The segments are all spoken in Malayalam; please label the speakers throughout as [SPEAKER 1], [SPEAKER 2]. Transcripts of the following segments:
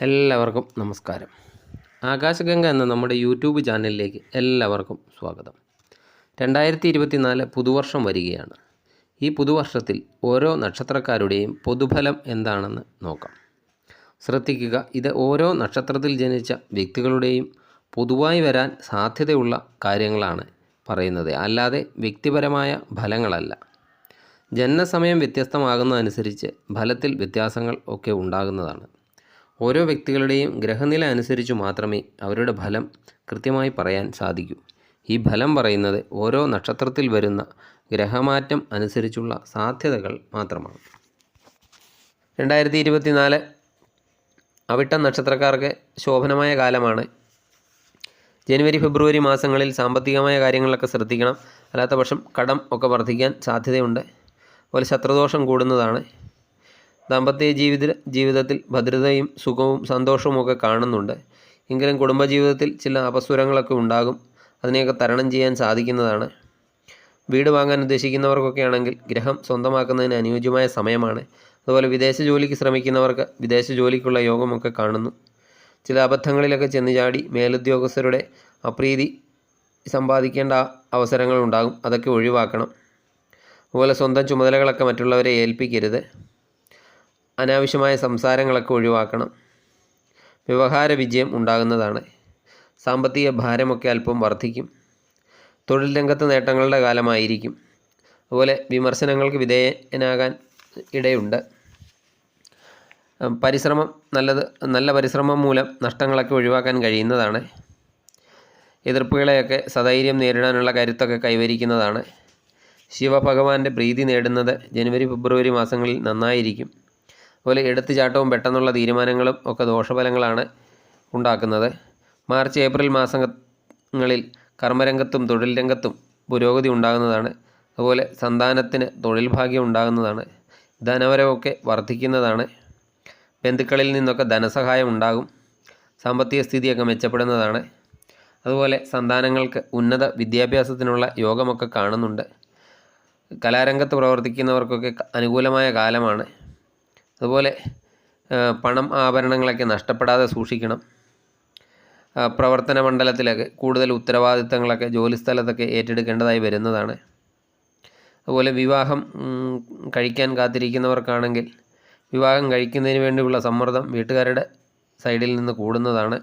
[SPEAKER 1] എല്ലാവർക്കും നമസ്കാരം. ആകാശഗംഗ എന്ന നമ്മുടെ യൂട്യൂബ് ചാനലിലേക്ക് എല്ലാവർക്കും സ്വാഗതം. രണ്ടായിരത്തി ഇരുപത്തിനാല് പുതുവർഷം വരികയാണ്. ഈ പുതുവർഷത്തിൽ ഓരോ നക്ഷത്രക്കാരുടെയും പൊതുഫലം എന്താണെന്ന് നോക്കാം. ശ്രദ്ധിക്കുക ഇത് ഓരോ നക്ഷത്രത്തിൽ ജനിച്ച വ്യക്തികളുടെയും പൊതുവായി വരാൻ സാധ്യതയുള്ള കാര്യങ്ങളാണ് പറയുന്നത്. അല്ലാതെ വ്യക്തിപരമായ ഫലങ്ങളല്ല. ജനനസമയം വ്യത്യസ്തമാകുന്നതനുസരിച്ച് ഫലത്തിൽ വ്യത്യാസങ്ങൾ ഒക്കെ ഉണ്ടാകുന്നതാണ്. ഓരോ വ്യക്തികളുടെയും ഗ്രഹനില അനുസരിച്ച് മാത്രമേ അവരുടെ ഫലം കൃത്യമായി പറയാൻ സാധിക്കൂ. ഈ ഫലം പറയുന്നത് ഓരോ നക്ഷത്രത്തിൽ വരുന്ന ഗ്രഹമാറ്റം അനുസരിച്ചുള്ള സാധ്യതകൾ മാത്രമാണ്. രണ്ടായിരത്തി ഇരുപത്തിനാല് അവിട്ടം നക്ഷത്രക്കാർക്ക് ശോഭനമായ കാലമാണ്. ജനുവരി ഫെബ്രുവരി മാസങ്ങളിൽ സാമ്പത്തികമായ കാര്യങ്ങളൊക്കെ ശ്രദ്ധിക്കണം. അല്ലാത്ത പക്ഷം കടം ഒക്കെ വർദ്ധിക്കാൻ സാധ്യതയുണ്ട്. അതുപോലെ ശത്രുദോഷം കൂടുന്നതാണ്. ദാമ്പത്യ ജീവിത ജീവിതത്തിൽ ഭദ്രതയും സുഖവും സന്തോഷവും ഒക്കെ കാണുന്നുണ്ട്. എങ്കിലും കുടുംബജീവിതത്തിൽ ചില അപസ്വരങ്ങളൊക്കെ ഉണ്ടാകും. അതിനെയൊക്കെ തരണം ചെയ്യാൻ സാധിക്കുന്നതാണ്. വീട് വാങ്ങാൻ ഉദ്ദേശിക്കുന്നവർക്കൊക്കെയാണെങ്കിൽ ഗ്രഹം സ്വന്തമാക്കുന്നതിന് അനുയോജ്യമായ സമയമാണ്. അതുപോലെ വിദേശ ജോലിക്ക് ശ്രമിക്കുന്നവർക്ക് വിദേശ ജോലിക്കുള്ള യോഗമൊക്കെ കാണുന്നു. ചില അബദ്ധങ്ങളിലൊക്കെ ചെന്ന് ചാടി മേലുദ്യോഗസ്ഥരുടെ അപ്രീതി സമ്പാദിക്കേണ്ട അവസരങ്ങൾ ഉണ്ടാകും. അതൊക്കെ ഒഴിവാക്കണം. അതുപോലെ സ്വന്തം ചുമതലകളൊക്കെ മറ്റുള്ളവരെ ഏൽപ്പിക്കരുത്. അനാവശ്യമായ സംസാരങ്ങളൊക്കെ ഒഴിവാക്കണം. വ്യവഹാര വിജയം ഉണ്ടാകുന്നതാണ്. സാമ്പത്തിക ഭാരമൊക്കെ അല്പം വർദ്ധിക്കും. തൊഴിൽ രംഗത്ത് നേട്ടങ്ങളുടെ കാലമായിരിക്കും. അതുപോലെ വിമർശനങ്ങൾക്ക് വിധേയനാകാൻ ഇടയുണ്ട്. പരിശ്രമം നല്ലത് നല്ല പരിശ്രമം മൂലം നഷ്ടങ്ങളൊക്കെ ഒഴിവാക്കാൻ കഴിയുന്നതാണ്. എതിർപ്പുകളെയൊക്കെ സധൈര്യം നേരിടാനുള്ള കരുത്തൊക്കെ കൈവരിക്കുന്നതാണ്. ശിവഭഗവാന്റെ പ്രീതി നേടുന്നത് ജനുവരി ഫെബ്രുവരി മാസങ്ങളിൽ നന്നായിരിക്കും. അതുപോലെ എടുത്തുചാട്ടവും പെട്ടെന്നുള്ള തീരുമാനങ്ങളും ഒക്കെ ദോഷഫലങ്ങളാണ് ഉണ്ടാക്കുന്നത്. മാർച്ച് ഏപ്രിൽ മാസങ്ങളിൽ കർമ്മരംഗത്തും തൊഴിൽ രംഗത്തും പുരോഗതി ഉണ്ടാകുന്നതാണ്. അതുപോലെ സന്താനത്തിന് തൊഴിൽ ഭാഗ്യം ഉണ്ടാകുന്നതാണ്. ധനവരവൊക്കെ വർദ്ധിക്കുന്നതാണ്. ബന്ധുക്കളിൽ നിന്നൊക്കെ ധനസഹായം ഉണ്ടാകും. സാമ്പത്തിക സ്ഥിതിയൊക്കെ മെച്ചപ്പെടുന്നതാണ്. അതുപോലെ സന്താനങ്ങൾക്ക് ഉന്നത വിദ്യാഭ്യാസത്തിനുള്ള യോഗമൊക്കെ കാണുന്നുണ്ട്. കലാരംഗത്ത് പ്രവർത്തിക്കുന്നവർക്കൊക്കെ അനുകൂലമായ കാലമാണ്. അതുപോലെ പണം ആഭരണങ്ങളൊക്കെ നഷ്ടപ്പെടാതെ സൂക്ഷിക്കണം. പ്രവർത്തന മണ്ഡലത്തിലൊക്കെ കൂടുതൽ ഉത്തരവാദിത്തങ്ങളൊക്കെ ജോലിസ്ഥലത്തൊക്കെ ഏറ്റെടുക്കേണ്ടതായി വരുന്നതാണ്. അതുപോലെ വിവാഹം കഴിക്കാൻ കാത്തിരിക്കുന്നവർക്കാണെങ്കിൽ വിവാഹം കഴിക്കുന്നതിന് വേണ്ടിയുള്ള സമ്മർദ്ദം വീട്ടുകാരുടെ സൈഡിൽ നിന്ന് കൂടുന്നതാണ്.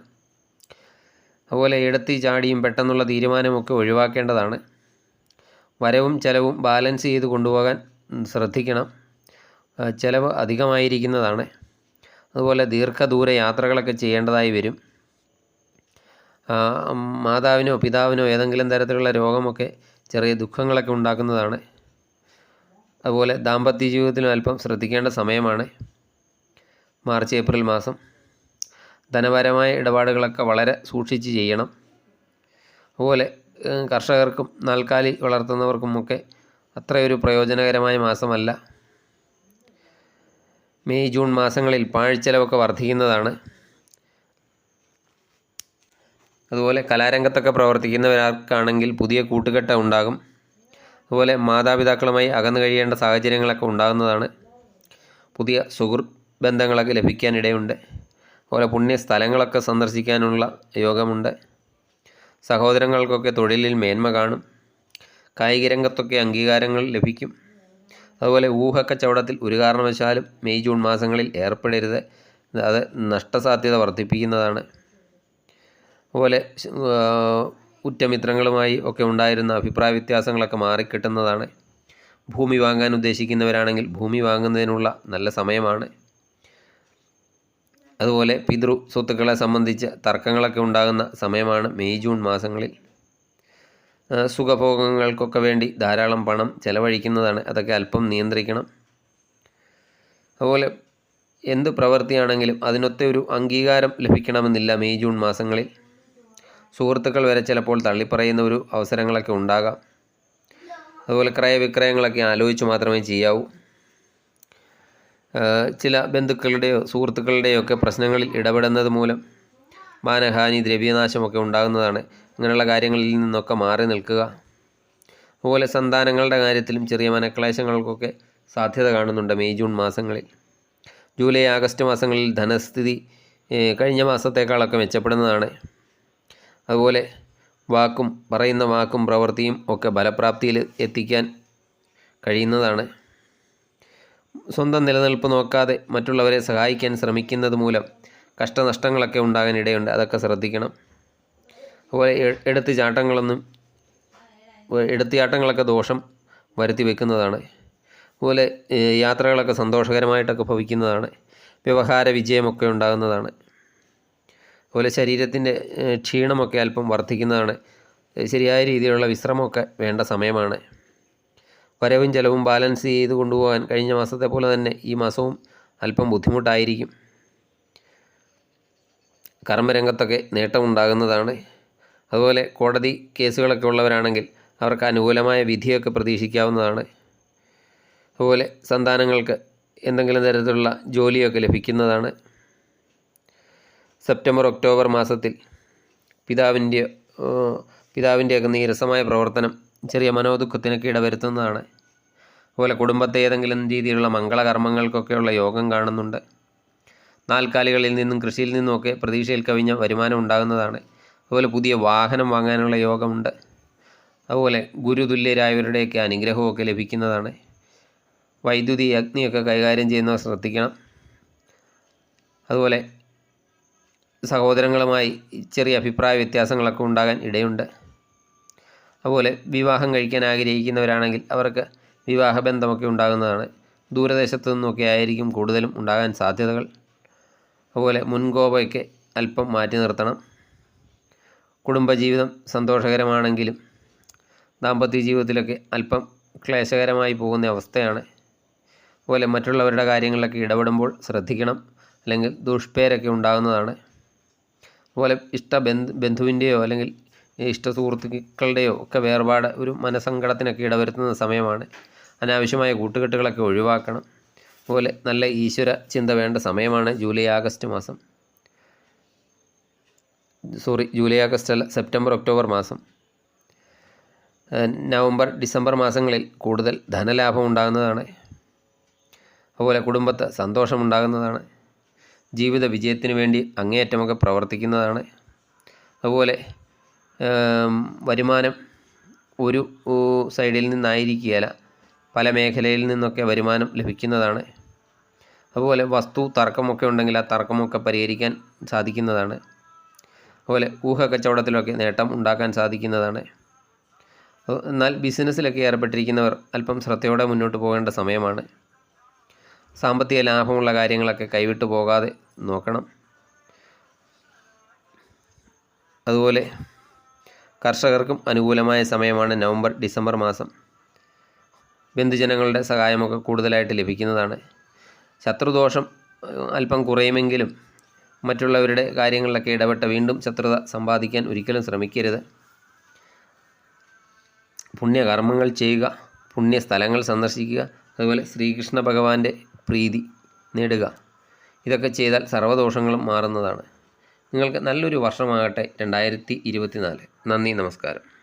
[SPEAKER 1] അതുപോലെ എടുത്തി ചാടിയും പെട്ടെന്നുള്ള തീരുമാനമൊക്കെ ഒഴിവാക്കേണ്ടതാണ്. വരവും ചിലവും ബാലൻസ് ചെയ്ത് കൊണ്ടുപോകാൻ ശ്രദ്ധിക്കണം. ചിലവ് അധികമായിരിക്കുന്നതാണ്. അതുപോലെ ദീർഘദൂര യാത്രകളൊക്കെ ചെയ്യേണ്ടതായി വരും. മാതാവിനോ പിതാവിനോ ഏതെങ്കിലും തരത്തിലുള്ള രോഗമൊക്കെ ചെറിയ ദുഃഖങ്ങളൊക്കെ ഉണ്ടാക്കുന്നതാണ്. അതുപോലെ ദാമ്പത്യ ജീവിതത്തിലും അല്പം ശ്രദ്ധിക്കേണ്ട സമയമാണ്. മാർച്ച് ഏപ്രിൽ മാസം. ധനപരമായ ഇടപാടുകളൊക്കെ വളരെ സൂക്ഷിച്ച് ചെയ്യണം. അതുപോലെ കർഷകർക്കും നാൽക്കാലി വളർത്തുന്നവർക്കുമൊക്കെ അത്രയൊരു പ്രയോജനകരമായ മാസമല്ല. മെയ് ജൂൺ മാസങ്ങളിൽ പാഴ്ചെലവൊക്കെ വർദ്ധിക്കുന്നതാണ്. അതുപോലെ കലാരംഗത്തൊക്കെ പ്രവർത്തിക്കുന്നവർക്കാണെങ്കിൽ പുതിയ കൂട്ടുകെട്ട ഉണ്ടാകും. അതുപോലെ മാതാപിതാക്കളുമായി അകന്നു കഴിയേണ്ട സാഹചര്യങ്ങളൊക്കെ ഉണ്ടാകുന്നതാണ്. പുതിയ സുഹൃത്ത് ബന്ധങ്ങളൊക്കെ ലഭിക്കാനിടയുണ്ട്. അതുപോലെ പുണ്യ സ്ഥലങ്ങളൊക്കെ സന്ദർശിക്കാനുള്ള യോഗമുണ്ട്. സഹോദരങ്ങൾക്കൊക്കെ തൊഴിലിൽ മേന്മ കാണും. കായിക രംഗത്തൊക്കെ അംഗീകാരങ്ങൾ ലഭിക്കും. അതുപോലെ ഊഹക്കച്ചവടത്തിൽ ഒരു കാരണവശാലും മെയ് ജൂൺ മാസങ്ങളിൽ ഏർപ്പെടരുത്. അത് നഷ്ടസാധ്യത വർദ്ധിപ്പിക്കുന്നതാണ്. അതുപോലെ ഉറ്റമിത്രങ്ങളുമായി ഒക്കെ ഉണ്ടായിരുന്ന അഭിപ്രായ വ്യത്യാസങ്ങളൊക്കെ മാറിക്കിട്ടുന്നതാണ്. ഭൂമി വാങ്ങാൻ ഉദ്ദേശിക്കുന്നവരാണെങ്കിൽ ഭൂമി വാങ്ങുന്നതിനുള്ള നല്ല സമയമാണ്. അതുപോലെ പിതൃ സ്വത്തുക്കളെ സംബന്ധിച്ച് തർക്കങ്ങളൊക്കെ ഉണ്ടാകുന്ന സമയമാണ് മെയ് ജൂൺ മാസങ്ങളിൽ. സുഖഭോഗങ്ങൾക്കൊക്കെ വേണ്ടി ധാരാളം പണം ചെലവഴിക്കുന്നതാണ്. അതൊക്കെ അല്പം നിയന്ത്രിക്കണം. അതുപോലെ എന്ത് പ്രവൃത്തിയാണെങ്കിലും അതിനൊത്ത ഒരു അംഗീകാരം ലഭിക്കണമെന്നില്ല മെയ് ജൂൺ മാസങ്ങളിൽ. സുഹൃത്തുക്കൾ വരെ ചിലപ്പോൾ തള്ളിപ്പറയുന്ന ഒരു അവസരങ്ങളൊക്കെ ഉണ്ടാകാം. അതുപോലെ ക്രയവിക്രയങ്ങളൊക്കെ ആലോചിച്ച് മാത്രമേ ചെയ്യാവൂ. ചില ബന്ധുക്കളുടെയോ സുഹൃത്തുക്കളുടെയോ ഒക്കെ പ്രശ്നങ്ങളിൽ ഇടപെടുന്നത് മൂലം മാനഹാനി ദ്രവ്യനാശമൊക്കെ ഉണ്ടാകുന്നതാണ്. അങ്ങനെയുള്ള കാര്യങ്ങളിൽ നിന്നൊക്കെ മാറി നിൽക്കുക. അതുപോലെ സന്താനങ്ങളുടെ കാര്യത്തിലും ചെറിയ മനക്ലേശങ്ങൾക്കൊക്കെ സാധ്യത കാണുന്നുണ്ട് മെയ് ജൂൺ മാസങ്ങളിൽ. ജൂലൈ ആഗസ്റ്റ് മാസങ്ങളിൽ ധനസ്ഥിതി കഴിഞ്ഞ മാസത്തേക്കാളൊക്കെ മെച്ചപ്പെടുന്നതാണ്. അതുപോലെ വാക്കും പറയുന്ന വാക്കും പ്രവൃത്തിയും ഒക്കെ ഫലപ്രാപ്തിയിൽ എത്തിക്കാൻ കഴിയുന്നതാണ്. സ്വന്തം നിലനിൽപ്പ് നോക്കാതെ മറ്റുള്ളവരെ സഹായിക്കാൻ ശ്രമിക്കുന്നത് മൂലം കഷ്ടനഷ്ടങ്ങളൊക്കെ ഉണ്ടാകാൻ ഇടയുണ്ട് അതൊക്കെ ശ്രദ്ധിക്കണം. അതുപോലെ എടുത്തു ചാട്ടങ്ങളൊന്നും എടുത്തിയാട്ടങ്ങളൊക്കെ ദോഷം വരുത്തി വെക്കുന്നതാണ്. അതുപോലെ യാത്രകളൊക്കെ സന്തോഷകരമായിട്ടൊക്കെ ഭവിക്കുന്നതാണ്. വ്യവഹാര വിജയമൊക്കെ ഉണ്ടാകുന്നതാണ്. അതുപോലെ ശരീരത്തിന്റെ ക്ഷീണമൊക്കെ അല്പം വർദ്ധിക്കുന്നതാണ്. ശരിയായ രീതിയിലുള്ള വിശ്രമമൊക്കെ വേണ്ട സമയമാണ്. വരവും ചെലവും ബാലൻസ് ചെയ്ത് കൊണ്ടുപോകാൻ കഴിഞ്ഞ മാസത്തെ പോലെ തന്നെ ഈ മാസവും അല്പം ബുദ്ധിമുട്ടായിരിക്കും. കർമ്മരംഗത്തൊക്കെ നേട്ടമുണ്ടാകുന്നതാണ് അതുപോലെ കോടതി കേസുകളൊക്കെ ഉള്ളവരാണെങ്കിൽ അവർക്ക് അനുകൂലമായ വിധിയൊക്കെ പ്രതീക്ഷിക്കാവുന്നതാണ്. അതുപോലെ സന്താനങ്ങൾക്ക് എന്തെങ്കിലും തരത്തിലുള്ള ജോലിയൊക്കെ ലഭിക്കുന്നതാണ്. സെപ്റ്റംബർ ഒക്ടോബർ മാസത്തിൽ പിതാവിന്റെ പിതാവിന്റെയൊക്കെ നീരസമായ പ്രവർത്തനം ചെറിയ മനോദുഃഖത്തിനൊക്കെ ഇടവരുത്തുന്നതാണ്. അതുപോലെ കുടുംബത്തെ ഏതെങ്കിലും രീതിയിലുള്ള മംഗളകർമ്മങ്ങൾക്കൊക്കെയുള്ള യോഗം കാണുന്നുണ്ട്. നാൽക്കാലികളിൽ നിന്നും കൃഷിയിൽ നിന്നുമൊക്കെ പ്രതീക്ഷയിൽ കവിഞ്ഞ വരുമാനം ഉണ്ടാകുന്നതാണ്. അതുപോലെ പുതിയ വാഹനം വാങ്ങാനുള്ള യോഗമുണ്ട്. അതുപോലെ ഗുരുതുല്യരായവരുടെയൊക്കെ അനുഗ്രഹമൊക്കെ ലഭിക്കുന്നതാണ്. വൈദ്യുതി അഗ്നിയൊക്കെ കൈകാര്യം ചെയ്യുന്നവർ ശ്രദ്ധിക്കണം. അതുപോലെ സഹോദരങ്ങളുമായി ചെറിയ അഭിപ്രായ വ്യത്യാസങ്ങളൊക്കെ ഉണ്ടാകാൻ ഇടയുണ്ട്. അതുപോലെ വിവാഹം കഴിക്കാൻ ആഗ്രഹിക്കുന്നവരാണെങ്കിൽ അവർക്ക് വിവാഹബന്ധമൊക്കെ ഉണ്ടാകുന്നതാണ്. ദൂരദേശത്തു നിന്നൊക്കെ ആയിരിക്കും കൂടുതലും ഉണ്ടാകാൻ സാധ്യതകൾ. അതുപോലെ മുൻകോപമൊക്കെ അല്പം മാറ്റി നിർത്തണം. കുടുംബജീവിതം സന്തോഷകരമാണെങ്കിലും ദാമ്പത്യ ജീവിതത്തിലൊക്കെ അല്പം ക്ലേശകരമായി പോകുന്ന അവസ്ഥയാണ്. അതുപോലെ മറ്റുള്ളവരുടെ കാര്യങ്ങളിലൊക്കെ ഇടപെടുമ്പോൾ ശ്രദ്ധിക്കണം. അല്ലെങ്കിൽ ദുഷ്പേരൊക്കെ ഉണ്ടാകുന്നതാണ്. അതുപോലെ ഇഷ്ട ബന്ധു ബന്ധുവിന്റെയോ അല്ലെങ്കിൽ ഇഷ്ട സുഹൃത്തുക്കളുടെയോ ഒക്കെ വേർപാട് ഒരു മനസങ്കടത്തിനൊക്കെ ഇടവരുത്തുന്ന സമയമാണ്. അനാവശ്യമായ കൂട്ടുകെട്ടുകളൊക്കെ ഒഴിവാക്കണം. അതുപോലെ നല്ല ഈശ്വര ചിന്ത വേണ്ട സമയമാണ് ജൂലൈ ആഗസ്റ്റ് മാസം. സോറി ജൂലൈ ആഗസ്റ്റ് അല്ല സെപ്റ്റംബർ ഒക്ടോബർ മാസം. നവംബർ ഡിസംബർ മാസങ്ങളിൽ കൂടുതൽ ധനലാഭം ഉണ്ടാകുന്നതാണ്. അതുപോലെ കുടുംബത്ത് സന്തോഷമുണ്ടാകുന്നതാണ് ജീവിത വിജയത്തിന് വേണ്ടി അങ്ങേയറ്റമൊക്കെ പ്രവർത്തിക്കുന്നതാണ്. അതുപോലെ വരുമാനം ഒരു സൈഡിൽ നിന്നായിരിക്കുകയില്ല. പല മേഖലയിൽ നിന്നൊക്കെ വരുമാനം ലഭിക്കുന്നതാണ്. അതുപോലെ വസ്തു തർക്കമൊക്കെ ഉണ്ടെങ്കിൽ ആ തർക്കമൊക്കെ പരിഹരിക്കാൻ സാധിക്കുന്നതാണ്. അതുപോലെ ഊഹ കച്ചവടത്തിലൊക്കെ നേട്ടം ഉണ്ടാക്കാൻ സാധിക്കുന്നതാണ്. എന്നാൽ ബിസിനസ്സിലൊക്കെ ഏർപ്പെട്ടിരിക്കുന്നവർ അല്പം ശ്രദ്ധയോടെ മുന്നോട്ട് പോകേണ്ട സമയമാണ്. സാമ്പത്തിക ലാഭമുള്ള കാര്യങ്ങളൊക്കെ കൈവിട്ടു പോകാതെ നോക്കണം. അതുപോലെ കർഷകർക്കും അനുകൂലമായ സമയമാണ് നവംബർ ഡിസംബർ മാസം. ബന്ധുജനങ്ങളുടെ സഹായമൊക്കെ കൂടുതലായിട്ട് ലഭിക്കുന്നതാണ്. ശത്രുദോഷം അല്പം കുറയുമെങ്കിലും മറ്റുള്ളവരുടെ കാര്യങ്ങളിലൊക്കെ ഇടപെട്ട വീണ്ടും ശത്രുത സമ്പാദിക്കാൻ ഒരിക്കലും ശ്രമിക്കരുത്. പുണ്യകർമ്മങ്ങൾ ചെയ്യുക പുണ്യസ്ഥലങ്ങൾ സന്ദർശിക്കുക അതുപോലെ ശ്രീകൃഷ്ണ ഭഗവാന്റെ പ്രീതി നേടുക. ഇതൊക്കെ ചെയ്താൽ സർവദോഷങ്ങളും മാറുന്നതാണ്. നിങ്ങൾക്ക് നല്ലൊരു വർഷമാകട്ടെ രണ്ടായിരത്തി ഇരുപത്തിനാല്. നന്ദി നമസ്കാരം.